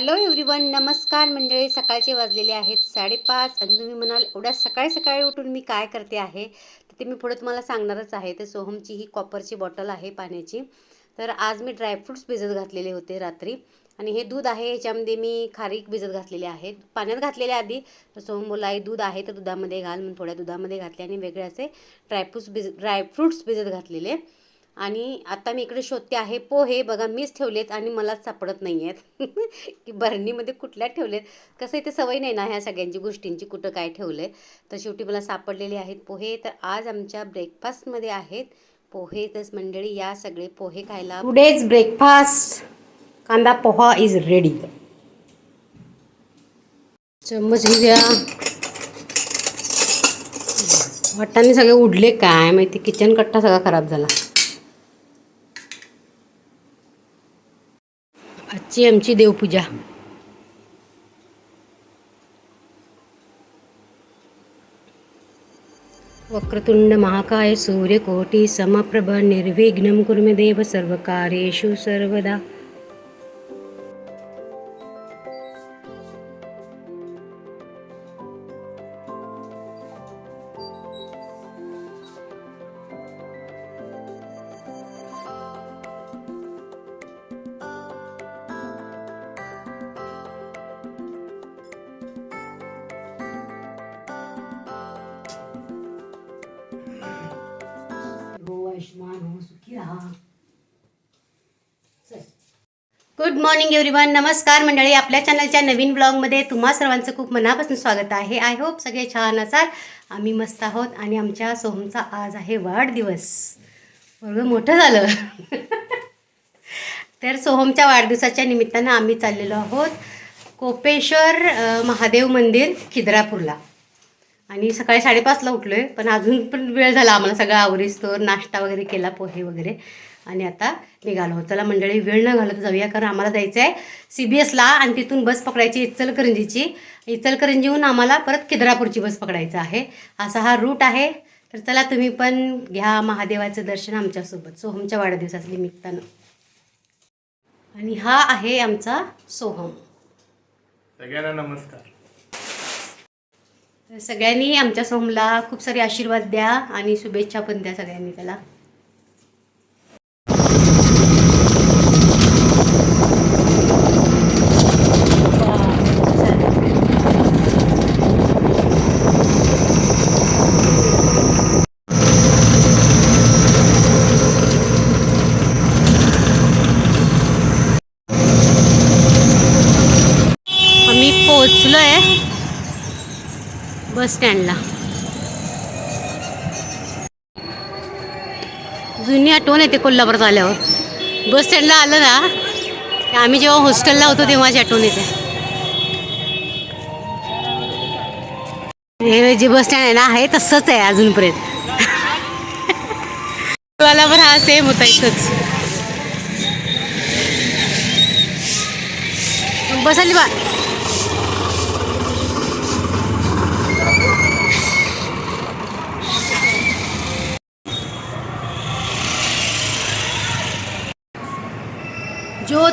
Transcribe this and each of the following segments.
Hello everyone नमस्कार मंडळी. सकाळचे वाजलेले आहेत. साडेपाच. आणि तुम्ही म्हणाल एवढ्या सकाळी सकाळी उठून मी काय करते आहे? तर ते मी पुढे तुम्हाला सांगणारच आहे. तर सोहमची ही कॉपरची बॉटल आहे पाण्याची. तर आज मी ड्रायफ्रूट्स भिजत घातलेले होते रात्री. आणि हे दूध आहे ह्याच्यामध्ये मी खारीक भिजत घातलेले आहेत. पाण्यात घातलेले आधी. तर सोहम बोला आई दूध आहे तर दुधामध्ये घाल. म्हणून थोड्या दुधामध्ये घातले आणि वेगळे असे ड्रायफ्रूट्स भिज ड्रायफ्रूट्स भिजत घातलेले. आणि आता मी इकडे शोधते आहे पोहे बघा मीच ठेवलेत आणि मलाच सापडत नाही आहेत की बरणीमध्ये कुठल्या ठेवलेत? कसं इथे सवय नाही ना ह्या सगळ्यांची गोष्टींची कुठं काय ठेवलं आहे तर शेवटी मला सापडलेले आहेत पोहे तर आज आमच्या ब्रेकफास्टमध्ये आहेत पोहे तस मंडळी या सगळे पोहे खायला टुडेज ब्रेकफास्ट कांदा पोहा इज रेडी चम्मच घेऊया. वाटाणे सगळे उडले काय माहिती? किचन कट्टा सगळा खराब झाला. आजची आमची देवपूजा. वक्रतुंड महाकाय सूर्यकोटी समप्रभ निर्विघ्नं कुरु मे देव सर्वकार्येषु सर्वदा. गुड मॉर्निंग एव्हरीवन नमस्कार मंडळी. आपल्या चॅनलच्या नवीन ब्लॉगमध्ये तुम्हा सर्वांचं खूप मनापासून स्वागत आहे. आय होप सगळे छान असाल. आम्ही मस्त आहोत आणि आमच्या सोहमचा आज आहे वाढदिवस. बरोबर मोठं झालं. तर सोहमच्या वाढदिवसाच्या निमित्तानं आम्ही चाललेलो आहोत कोपेश्वर महादेव मंदिर खिद्रापूरला. आणि सकाळी साडेपाचला उठलो आहे पण अजून पण वेळ झाला आम्हाला सगळं आवरीस्तोर नाश्ता वगैरे केला पोहे वगैरे. आणि आता निघालो. चला मंडळी वेळ न घालत जाऊया कारण आम्हाला जायचं आहे सी बी एसला आणि तिथून बस पकडायची इचलकरंजीची. इचलकरंजीहून आम्हाला परत खिद्रापूरची बस पकडायचं आहे. असा हा रूट आहे. तर चला तुम्ही पण घ्या महादेवाचं दर्शन आमच्यासोबत. सोहमच्या वाढदिवसाच्या निमित्तानं. आणि हा आहे आमचा सोहम. सगळ्यांना नमस्कार. सगळ्यांनी आमच्या सोहमला खूप सारे आशीर्वाद द्या आणि शुभेच्छा पण द्या सगळ्यांनी त्याला आम्ही पोचलो आहे बस स्टँडला जुनी आठवण येते कोल्हापुरात आल्यावर बस स्टँडला आलं ना आम्ही जेव्हा हॉस्टेलला होतो तेव्हाची आठवण येते. हे जे बस स्टँड आहे ना आहे तसंच आहे अजूनपर्यंत. मला पण हा सेम होता इथंच बस आली बा.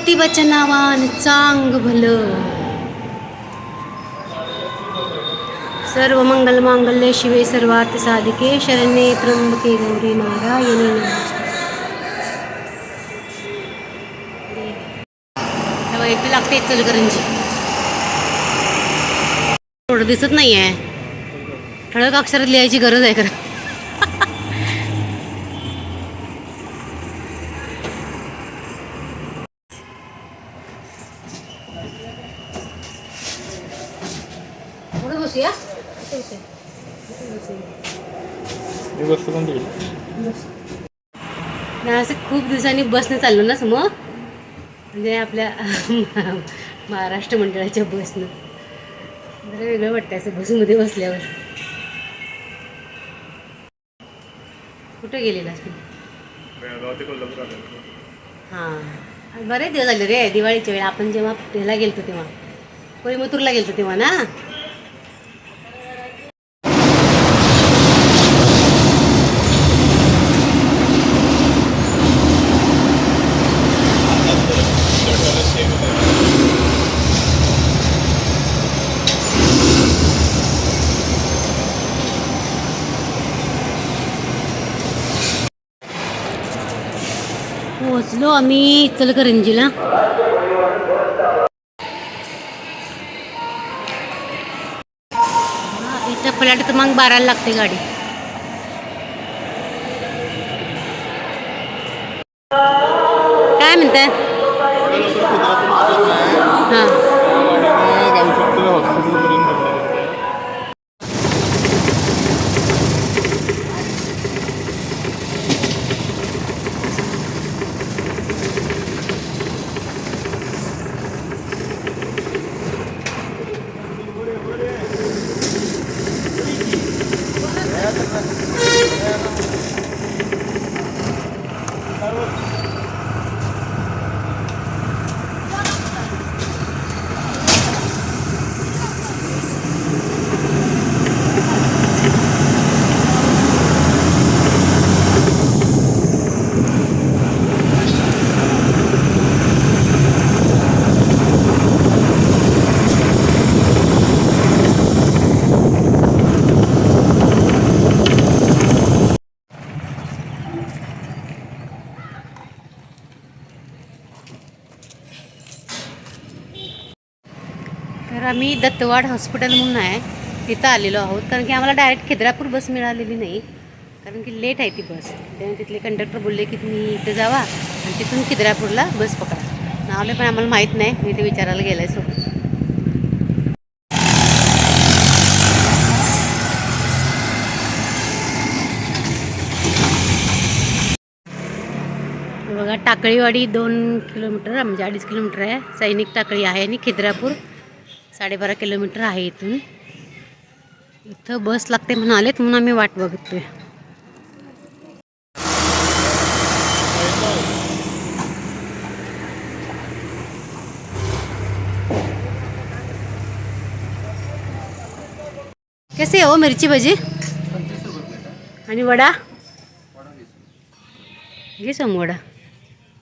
ज्योती बचनावान चांग भलं. सर्व मंगल मांगल्य शिवे सर्वार्थ साधिके शरण्ये त्र्यंबके गौरी नारायणी नमस्ते. तेव्हा इथे लागते इचलकरंजी. थोडं दिसत नाही आहे ठळक अक्षरात लिहायची गरज आहे खरं पुढे बसूया इथे बसूया. इथे बसूया. ही वस्तू कोणती गेली नाही असं खूप दिवसांनी बसने चाललो ना समोर. म्हणजे आपल्या महाराष्ट्र मंडळाच्या बसनं. जरा वेगळं वाटतं असं बसमध्ये बसल्यावर. कुठं आलं हां. बरेच दिवस झाले रे दिवाळीच्या वेळी आपण जेव्हा ह्याला गेलतो तेव्हा. कोईमतूरला गेलतो तेव्हा ना पोचलो आम्ही इचलकरंजीला. इथं प्लॅट क्रमांक बाराला लागते गाडी. काय म्हणताय? हां. आम्ही दत्तवाड हॉस्पिटल म्हणून आहे तिथं आलेलो आहोत. कारण की आम्हाला डायरेक्ट खिद्रापूर बस मिळालेली नाही. कारण की लेट आहे ती बस त्यामुळे तिथले कंडक्टर बोलले की तुम्ही इथं जावा आणि तिथून खिद्रापूरला बस पकडा. नावले पण आम्हाला माहीत नाही. मी ते विचारायला गेलं आहे सोबत बघा टाकळीवाडी दोन किलोमीटर म्हणजे अडीच किलोमीटर आहे. सैनिक टाकळी आहे आणि खिद्रापूर. साडेबारा किलोमीटर आहे इथून. इथं बस लागते म्हणालेत म्हणून आम्ही वाट बघतोय. कसे हो मिरची भजी? आणि वडा? घे सम वडा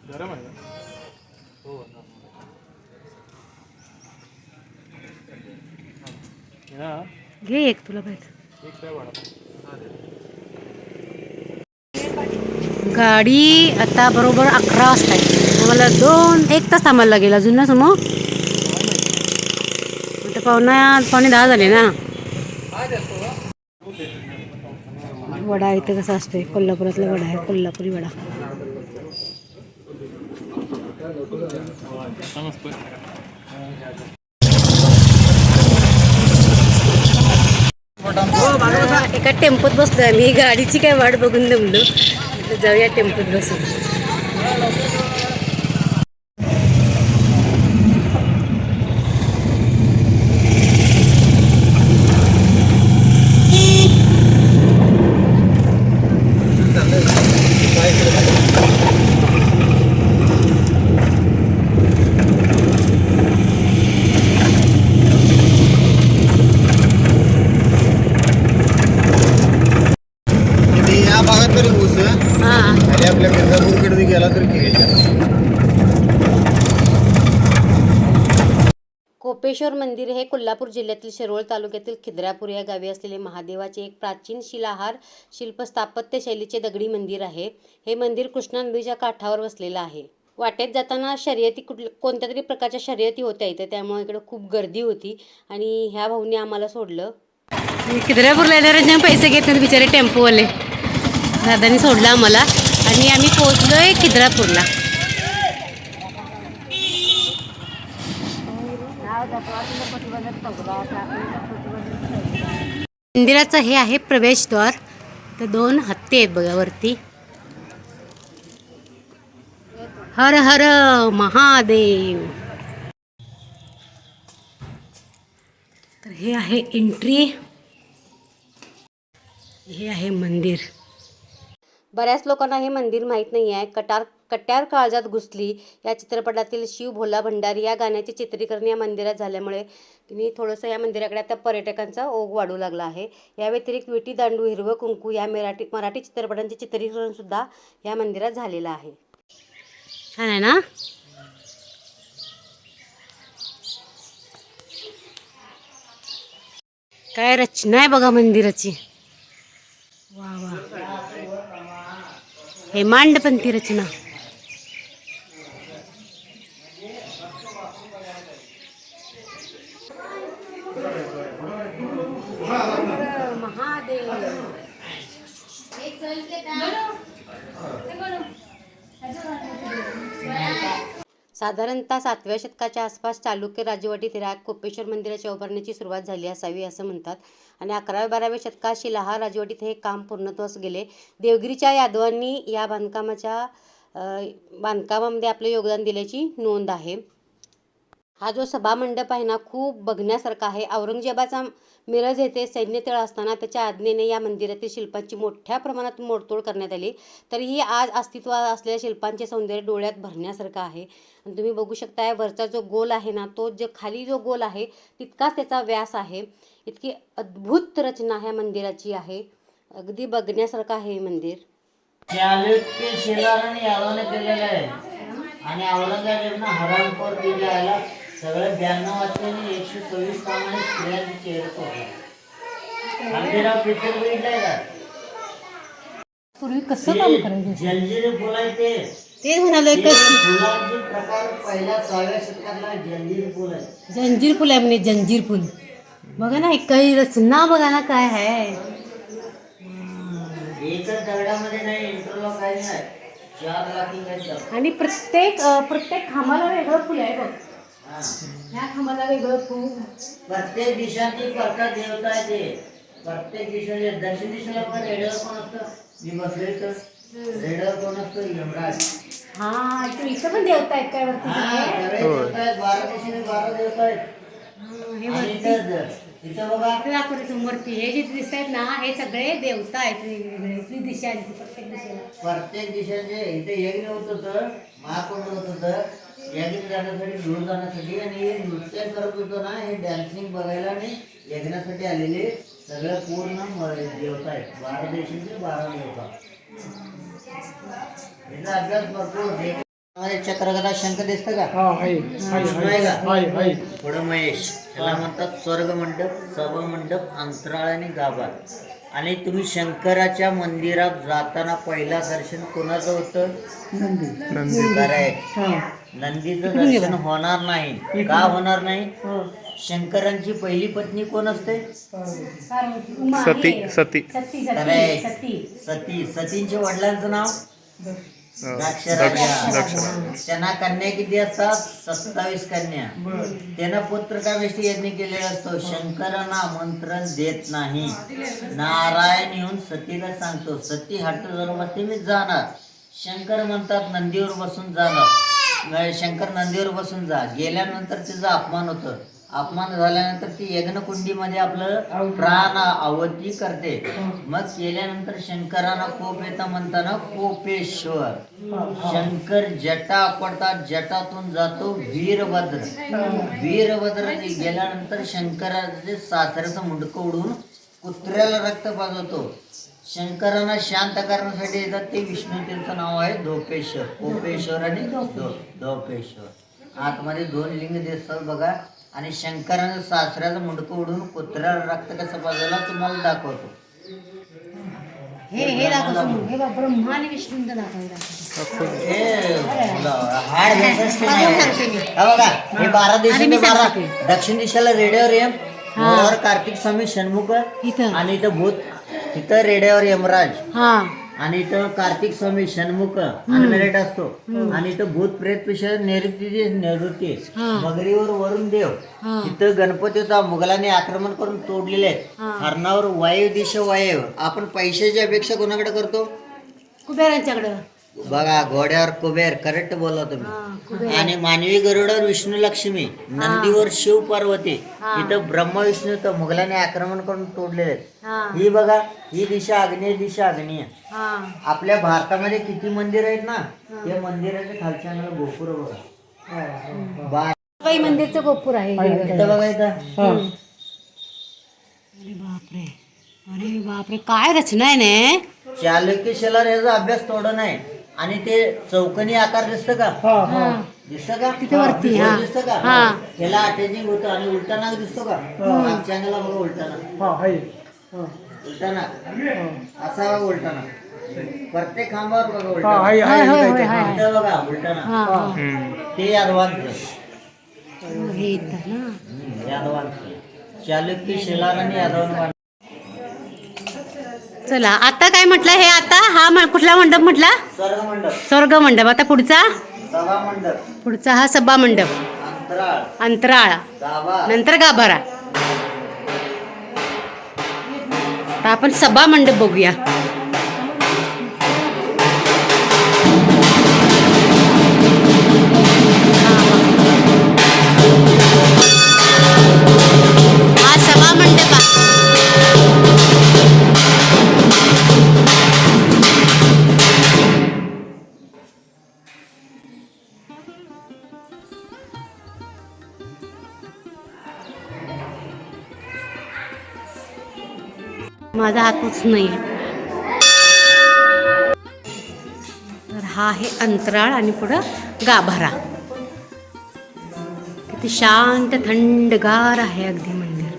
गरम आहे का? हा. घे एक तुला पाहिजे गाडी आता बरोबर अकरा वाजता आहे आम्हाला दोन एक तास थांबायला लागेल अजून ना समोर आता पावणा पावणे दहा झाले ना. वडा इथे कसा असतोय? कोल्हापुरातला वडा आहे कोल्हापुरी वडा. एका टेम्पोत बसलो आम्ही. गाडीची काय वाट बघून दमलो. जाऊया टेम्पोत बसून किती या भागात तरी ऊस हां आणि आपल्या मिर्झापूरकडे गेला तर घ्यायच्या कोपेश्वर मंदिर हे कोल्हापूर जिल्ह्यातील शिरोळ तालुक्यातील खिद्रापूर या गावी असलेले महादेवाचे एक प्राचीन शिलाहार शिल्प स्थापत्य शैलीचे दगडी मंदिर आहे. हे मंदिर कृष्णा नदीच्या काठावर वसलेलं आहे. वाटेत जाताना शर्यती कुठल्या कोणत्या तरी प्रकारच्या शर्यती होत्या इथे त्यामुळे इकडे खूप गर्दी होती आणि ह्या भाऊने आम्हाला सोडलं. खिद्रापूरला येणाऱ्यांना पैसे घेत नाहीत बिचारे टेम्पोवाले. दादानी सोडलं आम्हाला आणि आम्ही पोहोचलोय खिद्रापूरला. मंदिराचं हे आहे प्रवेशद्वार. तर दोन हत्ती आहेत बघा वरती. हर हर महादेव. तर हे आहे एंट्री. हे आहे मंदिर. बऱ्याच लोकांना हे मंदिर माहीत नाही आहे. कटार कट्यार काळजात घुसली. या चित्रपटातील शिव भोला भंडारी या गाण्याचे चित्रीकरण या मंदिरात झाल्यामुळे मी थोडंसं या मंदिराकडे आता पर्यटकांचा ओघ वाढू लागला आहे. या व्यतिरिक्त विटी दांडू हिरवं कुंकू या मराठी मराठी चित्रपटांचे चित्रीकरणसुद्धा या मंदिरात झालेलं आहे. छान आहे ना? काय रचना आहे बघा मंदिराची. वा वा. हे मांडपंथी रचना. साधारणतः सातव्या शतकाच्या आसपास चालुक्य राजवटीत राग कोपेश्वर मंदिराच्या उभारण्याची सुरुवात झाली असावी असं म्हणतात. आणि अकराव्या बाराव्या शतकात शिलाहार राजवटीत हे काम पूर्णत्वास गेले. देवगिरीच्या यादवांनी या बांधकामाच्या बांधकामामध्ये आपले योगदान दिल्याची नोंद आहे. हा जो सभामंडप आहे ना खूप बघण्यासारखा आहे. औरंगजेबाचा मिरज येथे सैन्यतळ असताना त्याच्या आज्ञेने या मंदिरातील शिल्पांची मोठ्या प्रमाणात मोडतोड करण्यात आली. तरीही आज अस्तित्वात असलेल्या शिल्पांचे सौंदर्य डोळ्यात भरण्यासारखं आहे. आणि तुम्ही बघू शकताय वरचा जो गोल आहे ना तो जो खाली जो गोल आहे तितकाच त्याचा व्यास आहे. इतकी अद्भुत रचना ह्या मंदिराची आहे. अगदी बघण्यासारखं आहे हे मंदिर. आणि औरंगजेबनं हरामखोर दिले सगळे ब्याण्णव वाजल्याने एकशे सव्वीस कामाने स्त्रियांचे चेहरे कोरले हल्दीराव पिक्चर बघितलाय का? पूर्वी कसं ते जलजिरे फुल आहे ते. ते म्हणाले ते फुलांचे प्रकार पहिल्या सहाव्या शतकातला जलजिरे फुल आहे. जंजीर फुल आहे म्हणे जंजीर फुल. बघा ना काही रचना बघा ना काय आहे. एकच दगडामध्ये नाही इंटरलॉक काही नाही चार लाखी आणि प्रत्येक अ, प्रत्येक खांबाला वेगळं फुल आहे बघ. ह्या खांबाला वेगळं फुल प्रत्येक दिशांची प्रकार देवता आहे ते. प्रत्येक दिशेने दक्षिण दिशेला पण रेडिओ कोण असतं? मी बसले तर रेडिओ कोण असतो? यमराज. हा इथं इथं पण देवता आहेत काय वरती हा, सगळे? देवता आहेत. बारा दिशेने बारा देवता आहेत. हा, हे आणि वरती. इथं ज- इथं बघा. इथं दाखवते समोरती हे जे दिसत आहेत ना हे सगळे देवता आहेत वेगवेगळे. ती दिशांची प्रत्येक दिशेला. प्रत्येक दिशेचे इथे यज्ञ होत होतं महाकुंड होत होतं. यज्ञ जाण्यासाठी दूर जाण्यासाठी आणि हे नृत्य करत होतं ना हे डॅन्सिंग बघायला आणि यज्ञासाठी आलेले सगळे पूर्ण देवता आहेत. बारा देशांचे बारा देवता. याचा अभ्यास भरपूर. देव- मध्ये चक्रगदा शंख दिसतं का? पुढं महेश. त्याला म्हणतात स्वर्ग मंडप सभा मंडप अंतराळ आणि गाभा आणि तुम्ही शंकराच्या मंदिरात जाताना पहिला दर्शन कोणाचं होतं? करेक्ट नंदीचं. दर्शन होणार नाही. का होणार नाही? शंकरांची पहिली पत्नी कोण असते? पार्वती उमा सती सती. सती. सती. सती सती सतींच्या वडिलांचं नाव? दक्ष त्यांना कन्या किती असतात? सत्तावीस कन्या. त्यानं पुत्रकामेष्टी यज्ञ केलेला असतो शंकरांना आमंत्रण देत नाही. नारायण येऊन सतीला सांगतो सती हट्ट बसते मी जाणार. शंकर म्हणतात नंदीवर बसून जाणार. नाही, शंकर नंदीवर बसून जा. गेल्यानंतर तिचा अपमान होतं. अपमान झाल्यानंतर ती यज्ञकुंडीमध्ये आपलं प्राण आहुती करते. मग केल्यानंतर शंकरांना कोप येतं म्हणताना कोपेश्वर. शंकर जटा पडतात जटातून जातो वीरभद्र. वीरभद्र गेल्यानंतर शंकराचे सासऱ्याचं मुंडकं उडून कुत्र्याला रक्त पाजवतो. शंकरांना शांत करण्यासाठी येतात ते विष्णू त्यांचं नाव आहे धोपेश्वर. कोपेश्वर आणि धोपेश्वर. आतमध्ये दोन लिंग दिसतात बघा. आणि शंकरानं सासऱ्याचं मुंडकं उडून कुत्र्याला रक्त कसं पाजवला तुम्हाला दाखवतो. हे हे दाखव समोर. हे बघ ब्रह्मा आणि विष्णूंचं दाखव हे हाड घ्यायचं नाही. हा बघा हे बारा दिवसाचे बारा. दक्षिण दिशेला रेडिओवर यम कार्तिक स्वामी षण्मुख इथं. आणि इथं भूत इथं रेड्यावर यमराज हा. आणि इथं कार्तिक स्वामी षण्मुख अनमेरिट असतो. आणि इथं भूत प्रेत पिशा नैऋत्य नैऋत्य मगरीवर वरुण देव इथं गणपती होता मुघलांनी आक्रमण करून तोडलेले आहेत. हरणावर वायू दिशा वायू आपण पैशाची अपेक्षा कोणाकडे करतो? कुबेरांच्याकडं. बघा घोड्यावर कुबेर करेक्ट बोलला तुम्ही. आणि मानवी गरुडावर विष्णू लक्ष्मी नंदीवर शिव पार्वती इथं ब्रह्मा विष्णू तर मुघलांनी आक्रमण करून तोडलेले आहेत. हा. बघा ही दिशा आग्नेय दिशा आग्नेय हा. आपल्या भारतामध्ये किती मंदिर आहेत ना या मंदिराच्या खालच्या अंगाला गोपुर बघा. बा- बाई मंदिरचं गोपूर आहे. हे बघ. इथं बघा इथं. अरे बापरे. अरे बापरे. काय रचना आहे ने? चालुक्य शिलार याचा अभ्यास थोडं नाही. आणि ते चौकनी आकार दिसतं का? दिसतं का? तिथे वरती, हा. दिसतं का? हा. त्याला अटॅचिंग होतं आणि उलटा नाक दिसतो का? मागच्या अंगाला बघा उलटा नाक. उलटा नाक. असा बघा उलटा प्रत्येक खांबावर बघा उलटा नाक. होय होय होय हाय. इथं बघा उलटा नाक. हा हा. ते यादवांचं हे यादवांचं चालुक्य शिलार आणि यादवांना चला आता काय म्हटलं? हे आता? हा कुठला मंडप म्हटला? स्वर्ग मंडप आता पुढचा? पुढचा हा सभा मंडप अंतराळ. नंतर गाभारा. आता आपण सभा मंडप बघूया. माझा हातच नाही आहे तर हा आहे अंतराळ आणि पुढं गाभारा. किती शांत थंडगार आहे अगदी मंदिर.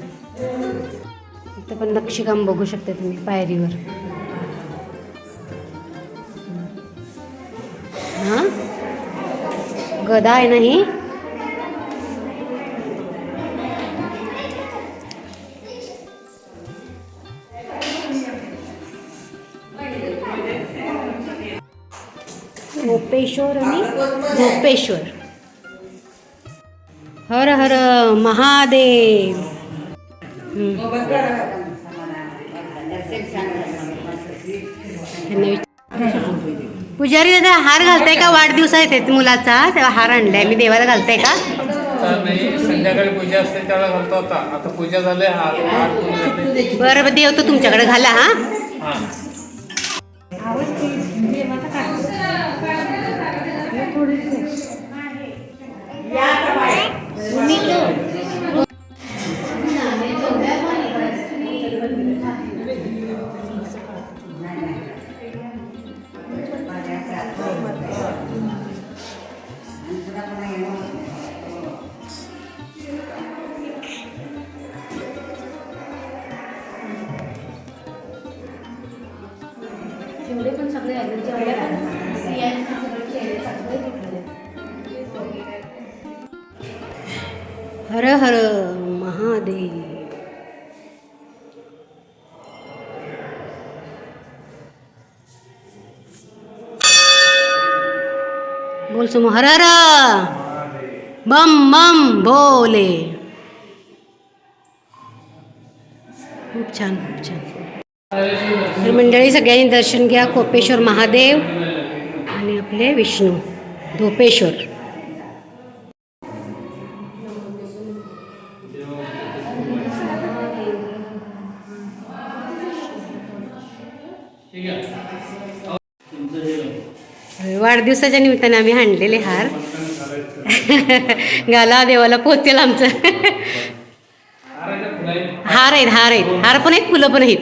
इथं पण नक्षीकाम बघू शकता तुम्ही पायरीवर. हा? गदा आहे ना ही? गोपेश्वर आणि गोपेश्वर हर हर महादेव. पुजारी दादा हार घालताय का? वाढदिवस आहे त्यात मुलाचा तेव्हा हार आणलाय. मी देवाला घालताय का? संध्याकाळी पूजा असते त्याला घालतो आता. आता पूजा झाली बरं देव तो तुमच्याकडे घाला हा. हा हर हर महादेव। बोल सुम हर हर बम बम भोले खूप छान खूप छान। तर मंडळी सगळ्यांनी दर्शन घ्या कोपेश्वर महादेव आणि आपले विष्णू धोपेश्वर। वाढदिवसाच्या निमित्ताने आम्ही आणलेले हार. गाला देवाला पोचेल आमचं. हार आहेत हार आहेत. हार पण आहेत फुलं पण आहेत.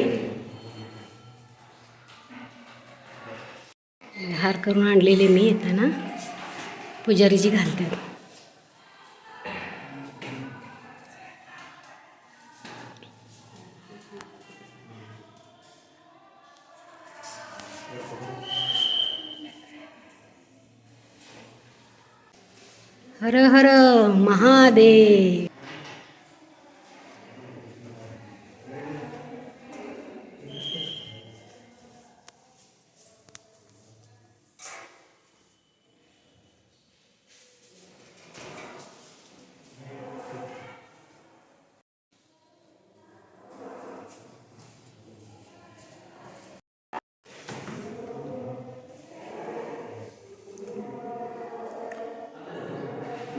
हार करून आणलेले मी येताना. पुजारीजी घालतात. हर हर महादेव दर्शन ये दर्शन चल अगदी रेखीव एकदम सुरेख असं बघतच राहावं असं इतकं रेखीव काम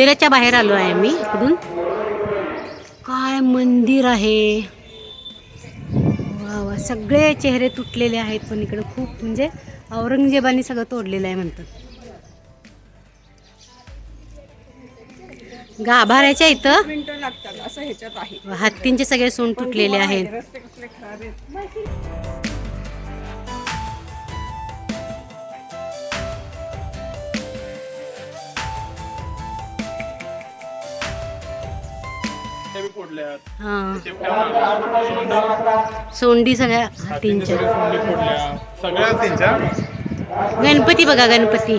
मंदिराच्या बाहेर आलो आहे मी इकडून. काय मंदिर आहे? वा वा सगळे चेहरे तुटलेले आहेत पण इकडे खूप म्हणजे औरंगजेबाने सगळं तोडलेलं आहे म्हणतात. गाभाऱ्याच्या इथं असं ह्याच्यात आहे. हत्तींचे सगळे सोंड तुटलेले आहेत. रस्ते कसले खराब आहेत हा सोंडी सगळ्या हत्तींच्या सगळ्या त्यांच्या गणपती बघा गणपती.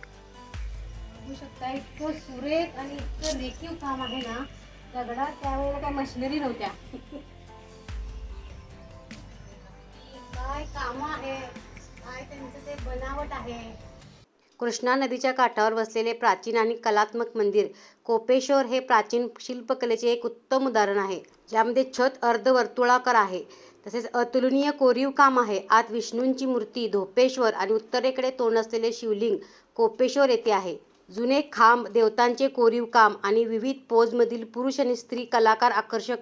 बघू शकता इतकं सुरेख आणि इतकं रेखीव काम आहे ना दगडात त्यावेळेला काय मशिनरी नव्हत्या. काय काम आहे? काय त्यांचं ते बनावट आहे? कृष्णा नदीच्या काठावर वसलेले प्राचीन आणि कलात्मक मंदिर कोपेश्वर हे प्राचीन शिल्पकलेचे एक उत्तम उदाहरण आहे. ज्यामध्ये छत अर्धवर्तुळाकार आहे. तसेच अतुलनीय कोरीव काम आहे. आत विष्णूंची मूर्ती धोपेश्वर आणि उत्तरेकडे तोंड असलेले शिवलिंग कोपेश्वर येथे आहे. जुने खांब देवतांचे कोरीव काम आणि विविध पोजमधील पुरुष आणि स्त्री कलाकार आकर्षक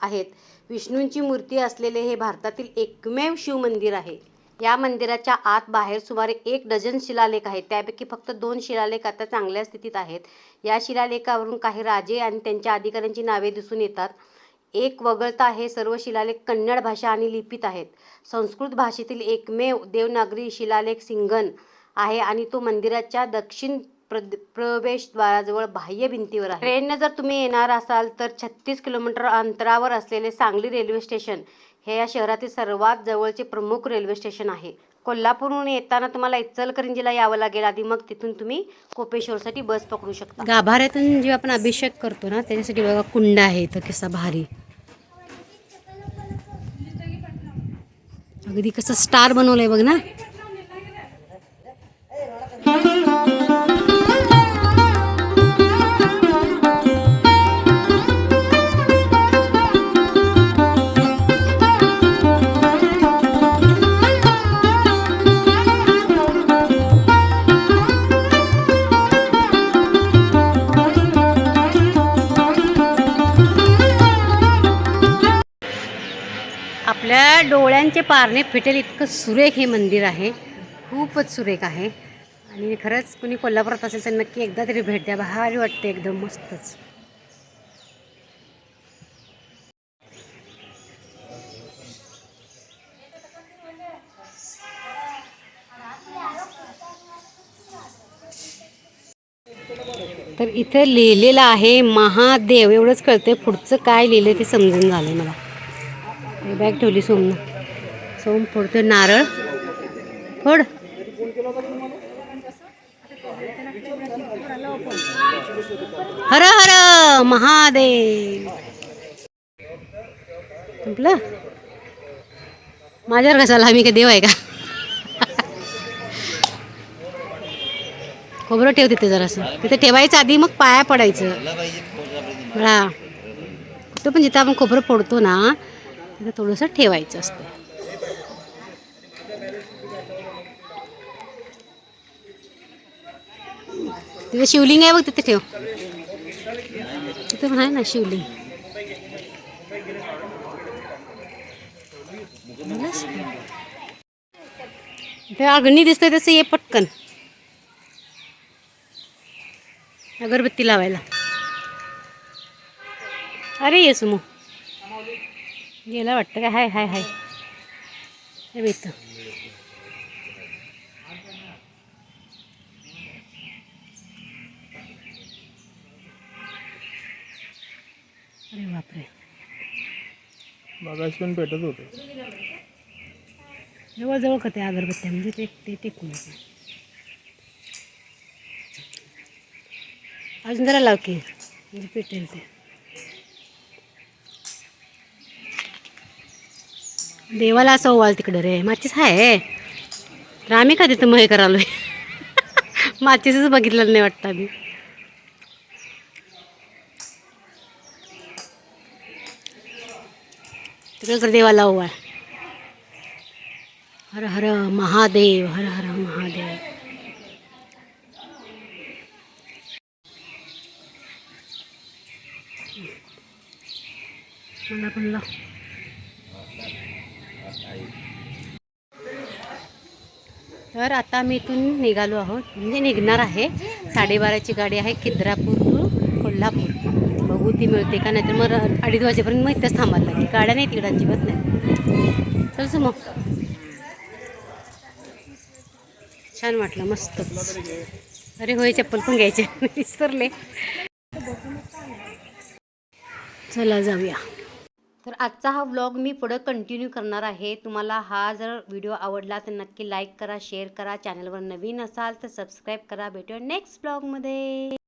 आहेत. विष्णूंची मूर्ती असलेले हे भारतातील एकमेव शिवमंदिर आहे. या मंदिराच्या आत बाहेर सुमारे एक डझन शिलालेख आहेत. त्यापैकी फक्त दोन शिलालेख आता चांगल्या स्थितीत आहेत. या शिलालेखावरून काही राजे आणि त्यांच्या अधिकाऱ्यांची नावे दिसून येतात. एक वगळता हे सर्व शिलालेख कन्नड भाषा आणि लिपीत आहेत. संस्कृत भाषेतील एकमेव देवनागरी शिलालेख सिंगन आहे आणि तो मंदिराच्या दक्षिण प्रद प्रवेशद्वाराजवळ बाह्य भिंतीवर आहे. ट्रेनने जर तुम्ही येणार असाल तर छत्तीस किलोमीटर अंतरावर असलेले सांगली रेल्वे स्टेशन हे या शहरातील सर्वात जवळचे प्रमुख रेल्वे स्टेशन आहे. कोल्हापूरहून येताना तुम्हाला इचलकरंजीला यावं लागेल. आधी मग तिथून तुम्ही कोपेश्वरसाठी बस पकडू शकता. गाभाऱ्यातून जेव्हा आपण अभिषेक करतो ना त्याच्यासाठी बघा कुंड आहे इथं कसा भारी. अगदी कसं स्टार बनवलंय बघ ना. आपल्या डोळ्यांचे पारणे फिटेल इतकं सुरेख हे मंदिर आहे. खूपच सुरेख आहे. आणि खरंच कुणी कोल्हापुरात असेल तर नक्की एकदा तरी भेट द्या. भारी वाटते एकदम मस्तच. तर इथं लिहिलेलं आहे महादेव. एवढंच कळतंय पुढचं काय लिहिलं ते समजून झालं मला. हे बॅग ठेवली सोमनं. सोम फोडतो नारळ. फोड. हर हर महादेव. संपलं? माझ्यावर कसाला मी का देव आहे का? खोबरं ठेव तिथे जरासं. तिथे ठेवायचं आधी मग पाया पडायचं. हा. कुठं पण जिथं आपण खोबरं फोडतो ना तिथं थोडंसं ठेवायचं असतं. तिथे शिवलिंग आहे बघ तिथे ठेव. तिथे पण आहे ना शिवलिंग. ते अग्नी दिसतंय तसं ये पटकन. अगरबत्ती लावायला. अरे ये सुमू. गेला वाटतं काय हाय हाय हाय. हे इथं. अरे बापरे. मगाशी पण भेटत होते. जवळजवळ का ते अगरबत्त्या? म्हणजे ते ते टेकून येते. अजून जरा लाव की. म्हणजे पेटेल ते. देवाला असं ओवाल तिकडं रे. माचीस आहे तर आम्ही का तिथं मय करालो माचीसच बघितलं नाही वाटतं आम्ही. तिकडं देवाला ओवाळ हर हर महादेव हर हर महादेव. मला पण तर आता आम्ही इथून निघालो आहोत. म्हणजे निघणार आहे. साडेबाराची गाडी आहे खिद्रापूर टू कोल्हापूर. बघू ती मिळते का नाही तर मग अडीच वाजेपर्यंत मग इथंच थांबायला लागेल. गाड्या नाही तिकडं अजिबात नाही. चल मग छान वाटलं मस्त. अरे होय चप्पल पण घ्यायचे. विसरले. चला जाऊया. तर आजचा हा व्लॉग मी पुढं कंटिन्यू करणार आहे. तुम्हाला हा जर व्हिडिओ आवडला तर नक्की लाईक करा शेअर करा. चॅनलवर नवीन असाल तर सबस्क्राईब करा. भेटूया नेक्स्ट ब्लॉगमध्ये